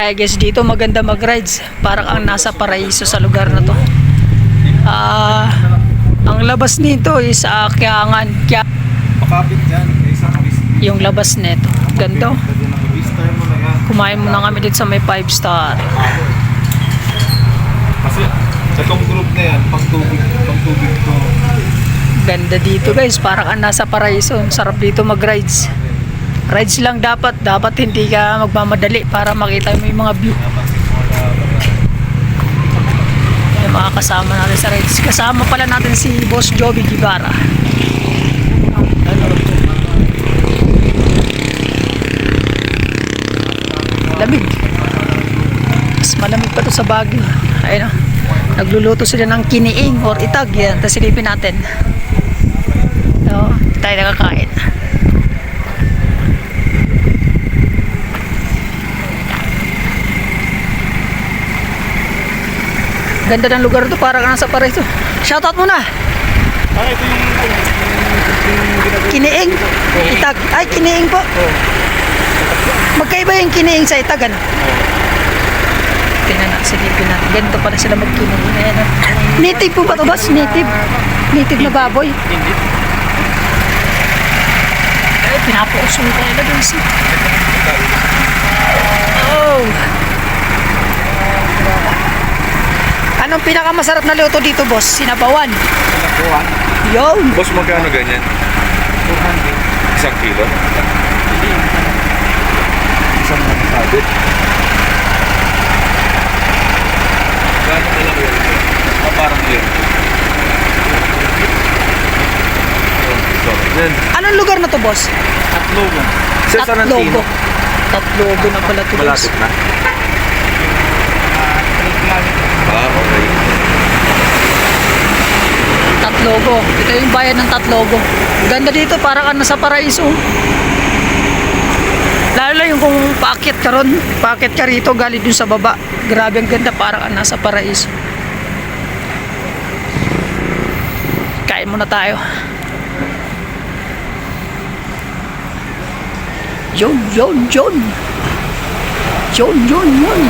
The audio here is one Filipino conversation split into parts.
Ay guys, dito maganda mag-rides. Parang ang nasa paraiso sa lugar na to. Ah, ang labas nito is uh, Kiangan. Kya bis- yung labas nito. Ganda. oh. Kumain muna kami dito sa may 5 star. Kasi sa tong group na yan, pang tubig, pang tubig to. Ganda dito guys, parang ang nasa paraiso. Sarap dito mag-rides. Rides lang dapat, dapat hindi ka magmamadali para makita mo yung mga view. Yung mga kasama natin sa rides. Kasama pala natin si Boss Joby Gibara. Lamig. Mas malamig pa to sa Baguio. Ayun o. Nagluluto sila ng kiniing or itag yan. Tapos silipin natin. So, tayo nakakain. Ganda ng lugar to, parang nasa Paraiso. Shoutout muna. Ah, ito yung. Kiniing. Itag. Ay, kiniing po. Magkaiba yung kiniing sa itagan. Tingnan natin, silipin natin. Ganito pala sila magkiniing. Ayan, oh. Native po ba ito, boss? Native. Native na baboy. Hindi. Ay, pinapausong ko nila dun si... Oh! Anong pinakamasarap na luto dito, boss? Sinabawan. Nakuha. Yun! Boss, magkano ganyan? 200. Isang kilo? Isang sabit. Gano'n na lang yun? Ah, parang yun. Anong lugar na to, boss? Tatlo mo. sa San Tatlogo. Tatlogo na pala to, boss. malapit na. Ah, 3 kilometers. Ah, okay. Tatlogo. Ito yung bayan ng Tatlogo. Ganda dito, parang ka nasa paraiso. Lalo lang yung kung paakit ka ron, paakit ka rito, galing dun sa baba. Grabe ang ganda, parang nasa paraiso. Kain muna tayo. Yun, yun, yun. Yun, yun, yun.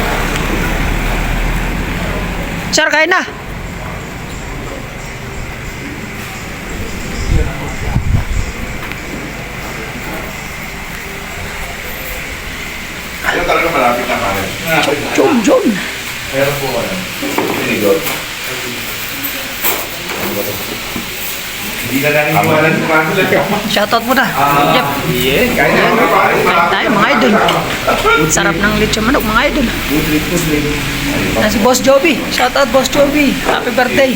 Sir, kain na. Ayun talaga malapit na pare. Yun, yun. Meron po ano. Sinigot. Hindi na namin iwanan kung ano lang. Shoutout muna. Yep. Yeah, kaya na. pare. Kain tayo mga idol. Sarap ng lechon manok mga idol. Na si Boss Joby. Shoutout Boss Joby. Happy birthday.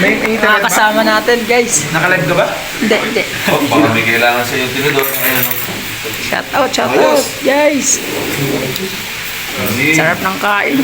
May Mga internet ba? kasama natin guys. Nakalive ka ba? Hindi, hindi. Oh, baka may kailangan sa yung tinidor. Ano? Shoutout, shoutout. Guys. Hindi. Sarap ng kain.